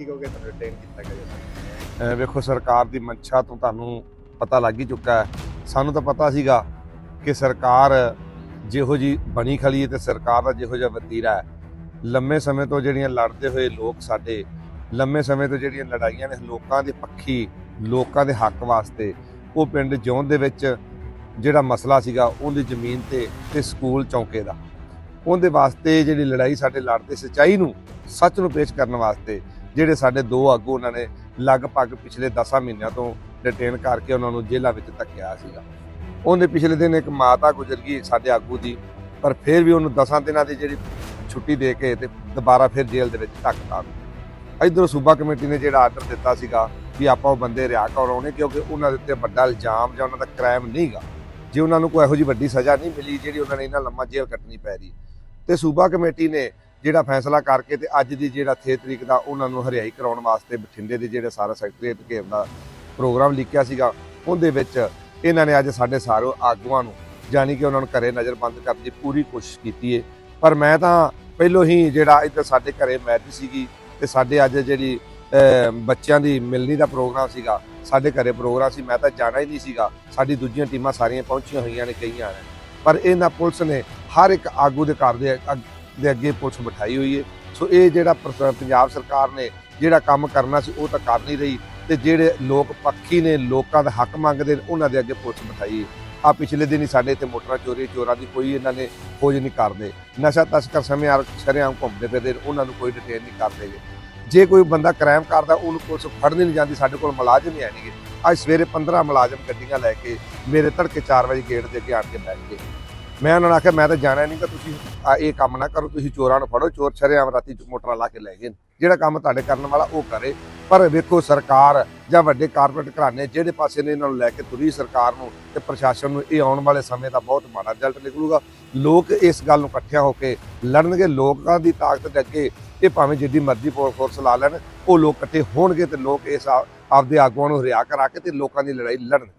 ਕੀ ਕਹੋਗੇ? ਤੁਹਾਨੂੰ ਡਿਟੇਨ ਕੀਤਾ ਗਿਆ ਵੇਖੋ, ਸਰਕਾਰ ਦੀ ਮਨਸ਼ਾ ਤੋਂ ਤੁਹਾਨੂੰ ਪਤਾ ਲੱਗ ਹੀ ਚੁੱਕਾ ਹੈ। ਸਾਨੂੰ ਤਾਂ ਪਤਾ ਸੀਗਾ ਕਿ ਸਰਕਾਰ ਜਿਹੋ ਜੀ ਬਣੀ ਖਲੀ ਹੈ ਤੇ ਸਰਕਾਰ ਦਾ ਜਿਹੋ ਜਿਹਾ ਵਤੀਰਾ ਹੈ। ਲੰਮੇ ਸਮੇਂ ਤੋਂ ਜਿਹੜੀਆਂ ਲੜਦੇ ਹੋਏ ਲੋਕ ਸਾਡੇ, ਲੰਮੇ ਸਮੇਂ ਤੋਂ ਜਿਹੜੀਆਂ ਲੜਾਈਆਂ ਨੇ, ਲੋਕਾਂ ਦੇ ਪੱਖੀ, ਲੋਕਾਂ ਦੇ ਹੱਕ ਵਾਸਤੇ, ਉਹ ਪਿੰਡ ਜੌਨ ਦੇ ਵਿੱਚ ਜਿਹੜਾ ਮਸਲਾ ਸੀਗਾ, ਉਹਦੀ ਜ਼ਮੀਨ ਤੇ ਤੇ ਸਕੂਲ ਚੌਂਕੇ ਦਾ। ਉਹਦੇ ਵਾਸਤੇ ਜਿਹੜੀ ਲੜਾਈ ਸਾਡੇ ਲੜਦੇ, ਸਚਾਈ ਨੂੰ, ਸੱਚ ਨੂੰ ਪੇਸ਼ ਕਰਨ ਵਾਸਤੇ ਜਿਹੜੇ ਸਾਡੇ ਦੋ ਆਗੂ ਉਹਨਾਂ ਨੇ ਲਗਭਗ ਪਿਛਲੇ 10 ਮਹੀਨਿਆਂ ਤੋਂ ਡਿਟੇਨ ਕਰਕੇ ਉਹਨਾਂ ਨੂੰ ਜੇਲ੍ਹਾਂ ਵਿੱਚ ਧੱਕਿਆ ਸੀਗਾ। ਉਹਦੇ ਪਿਛਲੇ ਦਿਨ ਇੱਕ ਮਾਤਾ ਗੁਜ਼ਰ ਗਈ ਸਾਡੇ ਆਗੂ ਦੀ, ਪਰ ਫਿਰ ਵੀ ਉਹਨੂੰ 10 ਦਿਨਾਂ ਦੀ ਜਿਹੜੀ ਛੁੱਟੀ ਦੇ ਕੇ ਤੇ ਦੁਬਾਰਾ ਫਿਰ ਜੇਲ੍ਹ ਦੇ ਵਿੱਚ ਧੱਕਤਾ ਇਧਰੋਂ ਸੂਬਾ ਕਮੇਟੀ ਨੇ ਜਿਹੜਾ ਆਰਡਰ ਦਿੱਤਾ ਸੀਗਾ ਵੀ ਆਪਾਂ ਉਹ ਬੰਦੇ ਰਿਹਾ ਕਰਾਉਣੇ ਕਿਉਂਕਿ ਉਹਨਾਂ ਦੇ ਉੱਤੇ ਵੱਡਾ ਇਲਜ਼ਾਮ ਜਾਂ ਉਹਨਾਂ ਦਾ ਕ੍ਰਾਈਮ ਨਹੀਂਗਾ। ਜੇ ਉਹਨਾਂ ਨੂੰ ਕੋਈ ਇਹੋ ਜਿਹੀ ਵੱਡੀ ਸਜ਼ਾ ਨਹੀਂ ਮਿਲੀ ਜਿਹੜੀ ਉਹਨਾਂ ਨੇ ਇਹਨਾਂ ਲੰਮਾ ਜੇਲ੍ਹ ਕੱਟਣੀ ਪੈ ਰਹੀ। ਤੇ ਸੂਬਾ ਕਮੇਟੀ ਨੇ ਜਿਹੜਾ ਫੈਸਲਾ ਕਰਕੇ ਤੇ ਅੱਜ ਦੀ ਜਿਹੜਾ 6 ਤਰੀਕ ਦਾ ਉਹਨਾਂ ਨੂੰ ਹਰਿਆਈ ਕਰਾਉਣ ਵਾਸਤੇ ਬਠਿੰਡੇ ਦੇ ਜਿਹੜੇ ਸਾਰਾ ਸੈਕਟਰੀਏਟ ਘੇਰ ਦਾ ਪ੍ਰੋਗਰਾਮ ਲਿਖਿਆ ਸੀਗਾ, ਉਹਦੇ ਵਿੱਚ ਇਹਨਾਂ ਨੇ ਅੱਜ ਸਾਡੇ ਸਾਰੇ ਆਗੂਆਂ ਨੂੰ ਜਾਣੀ ਕਿ ਉਹਨਾਂ ਨੂੰ ਘਰੇ ਨਜ਼ਰਬੰਦ ਕਰਨ ਦੀ ਪੂਰੀ ਕੋਸ਼ਿਸ਼ ਕੀਤੀ ਹੈ ਪਰ ਮੈਂ ਤਾਂ ਪਹਿਲੋਂ ਹੀ ਜਿਹੜਾ ਇੱਧਰ ਸਾਡੇ ਘਰੇ ਮੈਰਿਜ ਸੀਗੀ ਤੇ ਸਾਡੇ ਅੱਜ ਜਿਹੜੀ ਬੱਚਿਆਂ ਦੀ ਮਿਲਣੀ ਦਾ ਪ੍ਰੋਗਰਾਮ ਸੀਗਾ, ਸਾਡੇ ਘਰੇ ਪ੍ਰੋਗਰਾਮ ਸੀ, ਮੈਂ ਤਾਂ ਜਾਣਾ ਹੀ ਨਹੀਂ ਸੀਗਾ। ਸਾਡੀ ਦੂਜੀਆਂ ਟੀਮਾਂ ਸਾਰੀਆਂ ਪਹੁੰਚੀਆਂ ਹੋਈਆਂ ਨੇ, ਕਈਆਂ ਨੇ। ਪਰ ਇਹਨਾਂ ਪੁਲਿਸ ਨੇ ਹਰ ਇੱਕ ਆਗੂ ਦੇ ਘਰ ਦੇ ਅੱਗ- ਦੇ ਅੱਗੇ ਪੁਲਿਸ ਬਿਠਾਈ ਹੋਈ ਹੈ ਸੋ ਇਹ ਜਿਹੜਾ ਪ੍ਰ- ਪੰਜਾਬ ਸਰਕਾਰ ਨੇ ਜਿਹੜਾ ਕੰਮ ਕਰਨਾ ਸੀ ਉਹ ਤਾਂ ਕਰ ਨਹੀਂ ਰਹੀ ਤੇ ਜਿਹੜੇ ਲੋਕ ਪੱਖੀ ਨੇ ਲੋਕਾਂ ਦਾ ਹੱਕ ਮੰਗਦੇ ਨੇ ਉਹਨਾਂ ਦੇ ਅੱਗੇ ਪੁਲਿਸ ਬਿਠਾਈ ਆ ਪਿਛਲੇ ਦਿਨ ਹੀ ਸਾਡੇ ਇੱਥੇ ਮੋਟਰਾਂ ਚੋਰੀ ਚੋਰਾਂ ਦੀ ਕੋਈ ਇਹਨਾਂ ਨੇ ਖੋਜ ਨਹੀਂ ਕਰਦੇ। ਨਸ਼ਾ ਤਸਕਰ ਸਮੇਂ ਆ ਸ਼ਰੇਆਮ ਘੁੰਮਦੇ ਫਿਰਦੇ ਨੇ, ਉਹਨਾਂ ਨੂੰ ਕੋਈ ਡਿਟੇਨ ਨਹੀਂ ਕਰਦੇ ਜੇ ਕੋਈ ਬੰਦਾ ਕ੍ਰਾਈਮ ਕਰਦਾ ਉਹਨੂੰ ਪੁਲਿਸ ਫੜਨੀ ਨਹੀਂ ਜਾਂਦੀ ਸਾਡੇ ਕੋਲ ਮੁਲਾਜ਼ਮ ਹੀ ਹੈ ਅੱਜ ਸਵੇਰੇ 15 ਮੁਲਾਜ਼ਮ ਗੱਡੀਆਂ ਲੈ ਕੇ ਮੇਰੇ ਤੜਕੇ 4 ਵਜੇ ਗੇਟ ਦੇ ਅੱਗੇ ਆਣ ਕੇ ਬੈਠ ਗਏ। ਮੈਂ ਉਹਨਾਂ ਨੂੰ ਆਖਿਆ, ਮੈਂ ਤਾਂ ਜਾਣਾ ਨਹੀਂ ਕਿ ਤੁਸੀਂ ਆ ਇਹ ਕੰਮ ਨਾ ਕਰੋ, ਤੁਸੀਂ ਚੋਰਾਂ ਨੂੰ ਫੜੋ, ਚੋਰ ਸ਼ਰੇਆਮ ਰਾਤੀ ਮੋਟਰਾਂ ਲਾ ਕੇ ਲੈ ਗਏ ਜਿਹੜਾ ਕੰਮ ਤੁਹਾਡੇ ਕਰਨ ਵਾਲਾ ਉਹ ਕਰੇ। ਪਰ ਵੇਖੋ ਸਰਕਾਰ ਜਾਂ ਵੱਡੇ ਕਾਰਪੋਰੇਟ ਘਰਾਣੇ ਜਿਹੜੇ ਪਾਸੇ ਨੇ, ਇਹਨਾਂ ਨੂੰ ਲੈ ਕੇ ਤੁਰੀ ਸਰਕਾਰ ਨੂੰ ਤੇ ਪ੍ਰਸ਼ਾਸਨ ਨੂੰ ਇਹ ਆਉਣ ਵਾਲੇ ਸਮੇਂ ਦਾ ਬਹੁਤ ਮਾੜਾ ਰਿਜ਼ਲਟ ਨਿਕਲੂਗਾ। ਲੋਕ ਇਸ ਗੱਲ ਨੂੰ ਇਕੱਠਿਆਂ ਹੋ ਕੇ ਲੜਨਗੇ। ਲੋਕਾਂ ਦੀ ਤਾਕਤ ਦੇ ਅੱਗੇ ਇਹ ਭਾਵੇਂ ਜਿੱਦੀ ਮਰਜ਼ੀ ਫੋਰਸ ਲਾ ਲੈਣ, ਉਹ ਲੋਕ ਇਕੱਠੇ ਹੋਣਗੇ ਤੇ ਲੋਕ ਇਸ ਆਪਦੇ ਆਗੂਆਂ ਨੂੰ ਹਰਿਆ ਕਰਾ ਕੇ ਤੇ ਲੋਕਾਂ ਦੀ ਲੜਾਈ ਲੜਨਗੇ।